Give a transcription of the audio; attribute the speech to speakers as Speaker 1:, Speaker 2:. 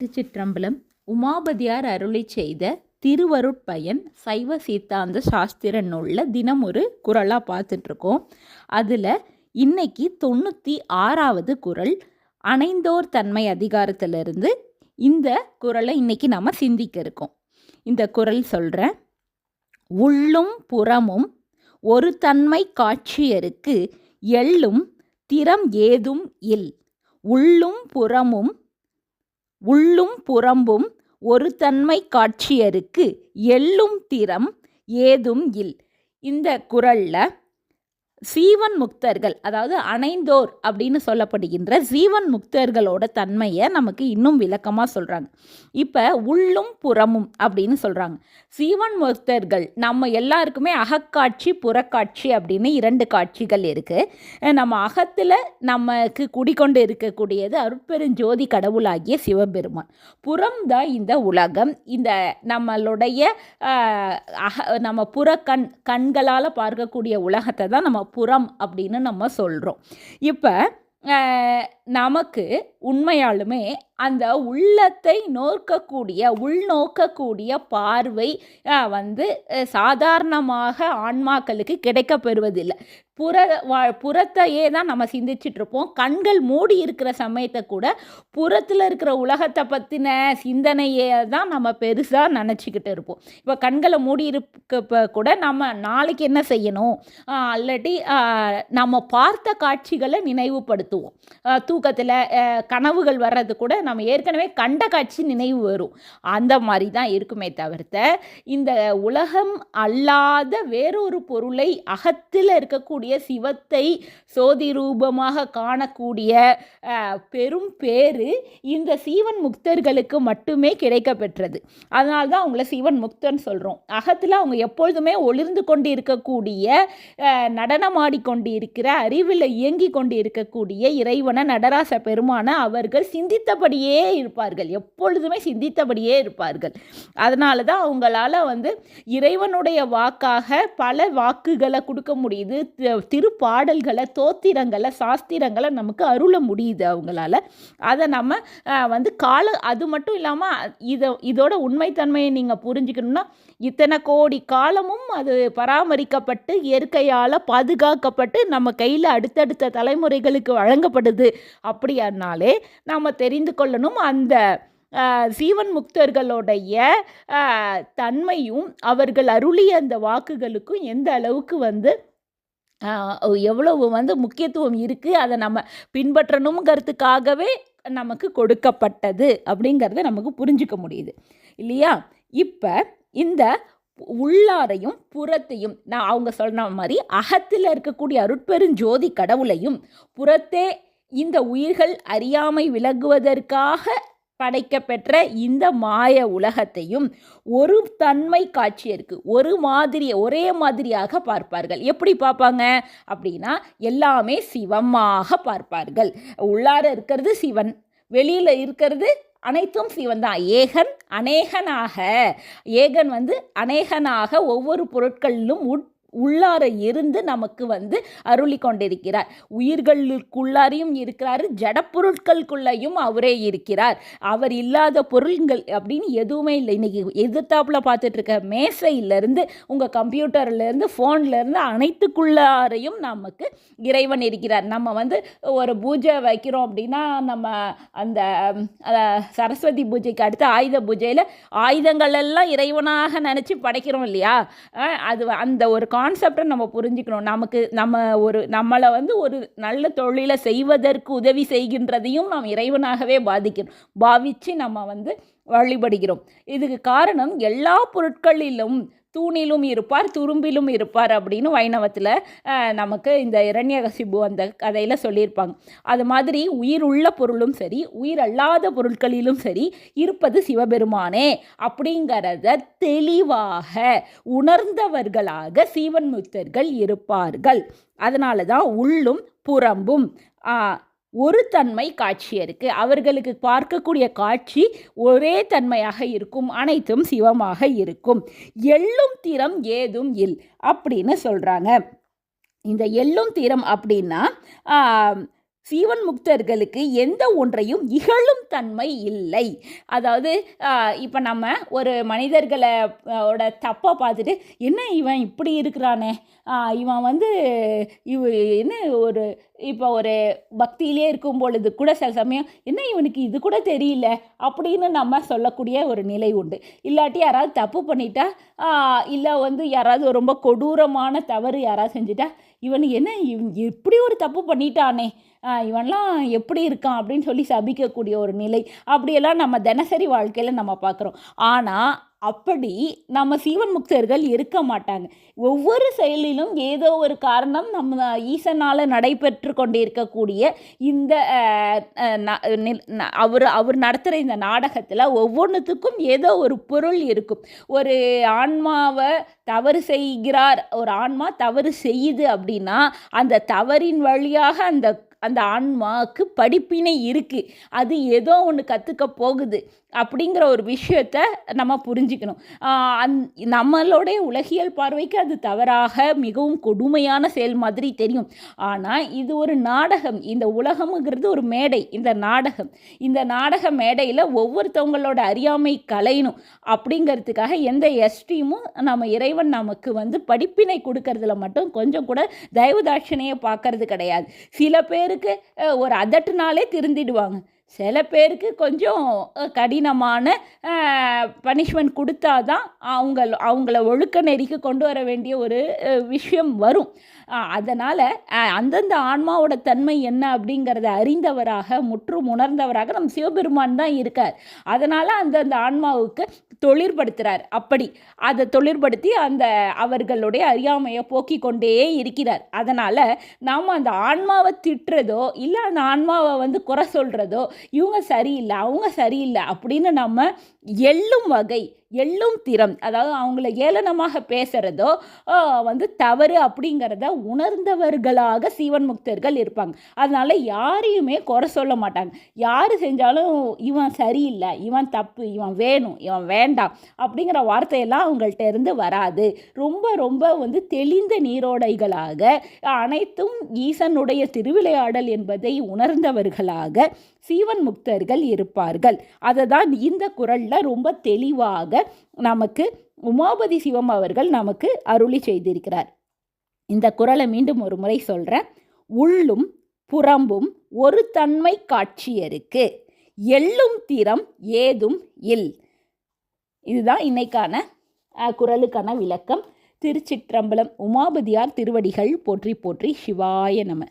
Speaker 1: திருச்சிற்றம்பலம் உமாபதியார் அருளை செய்த திருவருட்பயன் சைவ சீத்தாந்த சாஸ்திர நூலில் தினம் ஒரு குரலாக பார்த்துட்ருக்கோம். அதில் இன்னைக்கு தொண்ணூற்றி ஆறாவது குரல் அணைந்தோர் தன்மை அதிகாரத்திலிருந்து இந்த குரலை இன்னைக்கு நம்ம சிந்திக்க இருக்கோம். இந்த குரல் சொல்கிறேன் உள்ளும் புறமும் ஒரு தன்மை காட்சியருக்கு எள்ளும் திறம் ஏதும் இல் உள்ளும் புறமும் உள்ளும் புறம்பும் ஒரு தன்மை காட்சியருக்கு எள்ளும் திறம் ஏதும் இல். இந்த குரலில் சீவன் முக்தர்கள் அதாவது அணைந்தோர் அப்படின்னு சொல்லப்படுகின்ற சீவன் முக்தர்களோட தன்மையை நமக்கு இன்னும் விளக்கமாக சொல்கிறாங்க இப்போ உள்ளும் புறமும் அப்படின்னு சொல்கிறாங்க சீவன் முக்தர்கள் நம்ம எல்லாருக்குமே அகக்காட்சி புறக்காட்சி அப்படின்னு இரண்டு காட்சிகள் இருக்குது நம்ம அகத்தில் நமக்கு குடிக்கொண்டு இருக்கக்கூடியது அருட்பெருஞ்சோதி கடவுளாகிய சிவபெருமான். புறம் தான் இந்த உலகம். இந்த நம்மளுடைய அக நம்ம புறக்கண் கண்களால் பார்க்கக்கூடிய உலகத்தை தான் நம்ம புறம் அப்படின்னு நம்ம சொல்கிறோம் இப்போ நமக்கு உண்மையாலுமே அந்த உள்ளத்தை நோக்கக்கூடிய உள்நோக்கக்கூடிய பார்வை வந்து சாதாரணமாக ஆன்மாக்களுக்கு கிடைக்கப்பெறுவதில்லை. புற வா புறத்தையே தான் நம்ம சிந்திச்சிட்ருப்போம். கண்கள் மூடி இருக்கிற சமயத்தை கூட புறத்தில் இருக்கிற உலகத்தை பற்றின சிந்தனையே தான் நம்ம பெருசாக நினச்சிக்கிட்டு இருப்போம். இப்போ கண்களை மூடி இருக்க கூட நம்ம நாளைக்கு என்ன செய்யணும்? அல்லாட்டி நம்ம பார்த்த காட்சிகளை நினைவுபடுத்துவோம். தூக்கத்தில் கனவுகள் வர்றது கூட நம்ம ஏற்கனவே கண்ட காட்சி நினைவு வரும். அந்த மாதிரி தான் இருக்குமே தவிர்த்த இந்த உலகம் அல்லாத வேறொரு பொருளை அகத்தில் இருக்கக்கூடிய சிவத்தை சோதி ரூபமாக காணக்கூடிய பெரும் பேரு இந்த சீவன் முக்தர்களுக்கு மட்டுமே கிடைக்க பெற்றது அதனால தான் அவங்கள சீவன் முக்தன் சொல்கிறோம் அகத்தில் அவங்க எப்பொழுதுமே ஒளிர்ந்து கொண்டு இருக்கக்கூடிய நடனமாடி கொண்டு இருக்கிற அறிவில் இயங்கி கொண்டு இருக்கக்கூடிய இறைவனை நடராச பெருமான அவர்கள் சிந்தித்தபடியே இருப்பார்கள். எப்பொழுதுமே சிந்தித்தபடியே இருப்பார்கள். அதனால தான் அவங்களால வந்து இறைவனுடைய வாக்காக பல வாக்குகளை கொடுக்க முடியுது. திருப்பாடல்களை தோத்திரங்களை சாஸ்திரங்களை நமக்கு அருள முடியுது அவங்களால. அதை நம்ம வந்து கால அது மட்டும் இல்லாமல் இதை இதோட உண்மைத்தன்மையை நீங்கள் புரிஞ்சுக்கணும்னா இத்தனை கோடி காலமும் அது பராமரிக்கப்பட்டு இயற்கையால் பாதுகாக்கப்பட்டு நம்ம கையில் அடுத்தடுத்த தலைமுறைகளுக்கு வழங்கப்படுது. அப்படியானாலே நாம் தெரிந்து கொள்ளணும் அந்த சீவன் முக்தர்களுடைய தன்மையும் அவர்கள் அருளிய அந்த வாக்குகளுக்கும் எந்த அளவுக்கு வந்து எவ்வளவு வந்து முக்கியத்துவம் இருக்குது அதை நம்ம பின்பற்றணுங்கிறதுக்காகவே நமக்கு கொடுக்கப்பட்டது அப்படிங்கிறத நமக்கு புரிஞ்சுக்க முடியுது. இல்லையா? இப்போ இந்த உள்ளாரையும் புறத்தையும் நான் அவங்க சொன்ன மாதிரி அகத்தில் இருக்கக்கூடிய அருட்பெருஞ்சோதி கடவுளையும் புறத்தே இந்த உயிர்கள் அறியாமை விலகுவதற்காக படைக்கப்பெற்ற இந்த மாய உலகத்தையும் ஒரு தன்மை காட்சி ஒரு மாதிரி ஒரே மாதிரியாக பார்ப்பார்கள். எப்படி பார்ப்பாங்க? அப்படின்னா எல்லாமே சிவமாக பார்ப்பார்கள். உள்ளார இருக்கிறது சிவன் வெளியில் இருக்கிறது அனைத்தும் சிவன் தான் ஏகன் அநேகனாக ஏகன் வந்து அநேகனாக ஒவ்வொரு பொருட்களிலும் உட் உள்ளார இருந்து நமக்கு வந்து அருளி கொண்டிருக்கிறார். உயிர்களுக்குள்ளாரையும் இருக்கிறார் ஜடப்பொருட்களுக்குள்ளேயும் அவரே இருக்கிறார். அவர் இல்லாத பொருள்கள் அப்படின்னு எதுவுமே இல்லை. இன்னைக்கு எதிர்த்தாப்பில் பார்த்துட்டு இருக்க மேசையிலேருந்து உங்கள் கம்ப்யூட்டர்லேருந்து ஃபோன்லேருந்து அனைத்துக்குள்ளாரையும் நமக்கு இறைவன் இருக்கிறார். நம்ம வந்து ஒரு பூஜை வைக்கிறோம் அப்படின்னா நம்ம அந்த சரஸ்வதி பூஜைக்கு அடுத்து ஆயுத பூஜையில் ஆயுதங்கள் எல்லாம் இறைவனாக நினச்சி படைக்கிறோம் இல்லையா? அது அந்த ஒரு கான்செப்டை நம்ம புரிஞ்சுக்கணும். நமக்கு நம்ம ஒரு நம்மளை வந்து ஒரு நல்ல தொழிலை செய்வதற்கு உதவி செய்கின்றதையும் நாம் இறைவனாகவே பாதிக்கணும். பாவித்து நம்ம வந்து வழிபடுகிறோம். இதுக்கு காரணம் எல்லா பொருட்களிலும் தூணிலும் இருப்பார் துரும்பிலும் இருப்பார் அப்படின்னு வைணவத்தில் நமக்கு இந்த இரண்யகசிபு அந்த கதையில் சொல்லியிருப்பாங்க. அது மாதிரி உயிர் உள்ள பொருளும் சரி உயிர் அல்லாத பொருட்களிலும் சரி இருப்பது சிவபெருமானே அப்படிங்கிறத தெளிவாக உணர்ந்தவர்களாக சீவன் முக்தர்கள் இருப்பார்கள். அதனால தான் உள்ளும் புறம்பும் ஒரு தன்மை காட்சி இருக்கு. அவர்களுக்கு பார்க்கக்கூடிய காட்சி ஒரே தன்மையாக இருக்கும். அனைத்தும் சிவமாக இருக்கும். எள்ளும் திறம் ஏதும் இல் அப்படின்னு சொல்றாங்க. இந்த எள்ளும் தீரம் அப்படின்னா சிவன் சீவன் முக்தர்களுக்கு எந்த ஒன்றையும் இகழும் தன்மை இல்லை. அதாவது இப்போ நம்ம ஒரு மனிதர்களை ஓட தப்பை பார்த்துட்டு என்ன இவன் இப்படி இருக்கிறானே? இவன் வந்து இவ என்ன ஒரு இப்போ ஒரு பக்தியிலே இருக்கும் பொழுது கூட சில சமயம் என்ன இவனுக்கு இது கூட தெரியல? அப்படின்னு நம்ம சொல்லக்கூடிய ஒரு நிலை உண்டு. இல்லாட்டி யாராவது தப்பு பண்ணிட்டா இல்லை வந்து யாராவது ரொம்ப கொடூரமான தவறு யாராவது செஞ்சுட்டா இவன் என்ன இவன் இப்படி ஒரு தப்பு பண்ணிட்டானே இவன்லாம் எப்படி இருக்கான்? அப்படின்னு சொல்லி சபிக்கக்கூடிய ஒரு நிலை. அப்படியெல்லாம் நம்ம தினசரி வாழ்க்கையில் நம்ம பார்க்குறோம் ஆனால் அப்படி நம்ம சீவன் முக்தர்கள் இருக்க மாட்டாங்க. ஒவ்வொரு செயலிலும் ஏதோ ஒரு காரணம் நம்ம ஈசனால் நடைபெற்று கொண்டிருக்கக்கூடிய இந்த அவர் அவர் நடத்துகிற இந்த நாடகத்தில் ஒவ்வொன்றுத்துக்கும் ஏதோ ஒரு பொருள் இருக்கும். ஒரு ஆன்மாவை தவறு செய்கிறார் ஒரு ஆன்மா தவறு செய்யுது அப்படின்னா அந்த தவறின் வழியாக அந்த அந்த ஆன்மாவுக்கு படிப்பினை இருக்குது அது ஏதோ ஒன்று கற்றுக்க போகுது அப்படிங்கிற ஒரு விஷயத்த நம்ம புரிஞ்சுக்கணும். அந் நம்மளுடைய உலகியல் பார்வைக்கு அது தவறாக மிகவும் கொடுமையான செயல் மாதிரி தெரியும். ஆனால் இது ஒரு நாடகம். இந்த உலகம்ங்கிறது ஒரு மேடை. இந்த நாடகம். இந்த நாடக மேடையில் ஒவ்வொருத்தவங்களோட அறியாமை கலையணும் அப்படிங்கிறதுக்காக எந்த எஸ்டியும் நம்ம இறைவன் நமக்கு வந்து படிப்பினை கொடுக்கறதுல மட்டும் கொஞ்சம் கூட தயவு தாட்சணையை பார்க்கறது கிடையாது. சில பேர் பேருக்கு ஒரு அதட்டுனாலே திருந்திடுவாங்க. சில பேருக்கு கொஞ்சம் கடினமான பனிஷ்மெண்ட் கொடுத்தா தான் அவங்க அவங்கள ஒழுக்க நெறிக்கு கொண்டு வர வேண்டிய ஒரு விஷயம் வரும். அதனால் அந்தந்த ஆன்மாவோட தன்மை என்ன அப்படிங்கிறத அறிந்தவராக முற்றும் உணர்ந்தவராக நம் சிவபெருமான் தான் இருக்கார். அதனால் அந்தந்த ஆன்மாவுக்கு தொழிற்படுத்துகிறார் அப்படி அதை தொழிற்படுத்தி அந்த அவர்களுடைய அறியாமையை போக்கி கொண்டே இருக்கிறார். அதனால் நாம் அந்த ஆன்மாவை திட்டுறதோ இல்லை அந்த ஆன்மாவை வந்து குறை சொல்கிறதோ இவங்க சரியில்லை அவங்க சரியில்லை அப்படின்னு நம்ம எள்ளும் வகை எள்ளும் திறம். அதாவது அவங்கள ஏளனமாக பேசுகிறதோ வந்து தவறு அப்படிங்கிறத உணர்ந்தவர்களாக சீவன் முக்தர்கள் இருப்பாங்க. அதனால் யாரையுமே குறை சொல்ல மாட்டாங்க. யார் செஞ்சாலும் இவன் சரியில்லை இவன் தப்பு இவன் வேணும் இவன் வேண்டாம் அப்படிங்கிற வார்த்தையெல்லாம் அவங்கள்ட்ட இருந்து வராது. ரொம்ப ரொம்ப வந்து தெளிந்த நீரோடைகளாக அனைத்தும் ஈசனுடைய திருவிளையாடல் என்பதை உணர்ந்தவர்களாக சீவன் முக்தர்கள் இருப்பார்கள். அதை தான் இந்த குரலில் ரொம்ப தெளிவாக நமக்கு உமாபதி சிவம் அவர்கள் நமக்கு அருளி செய்திருக்கிறார். இந்த குரலை மீண்டும் ஒரு முறை சொல்கிறேன் உள்ளும் புறம்பும் ஒரு தன்மை காட்சியருக்கு. எள்ளும் திறம் ஏதும் இல். இதுதான் இன்னைக்கான குரலுக்கான விளக்கம். திருச்சிற்றம்பலம் உமாபதியார் திருவடிகள் போற்றி போற்றி சிவாய நம.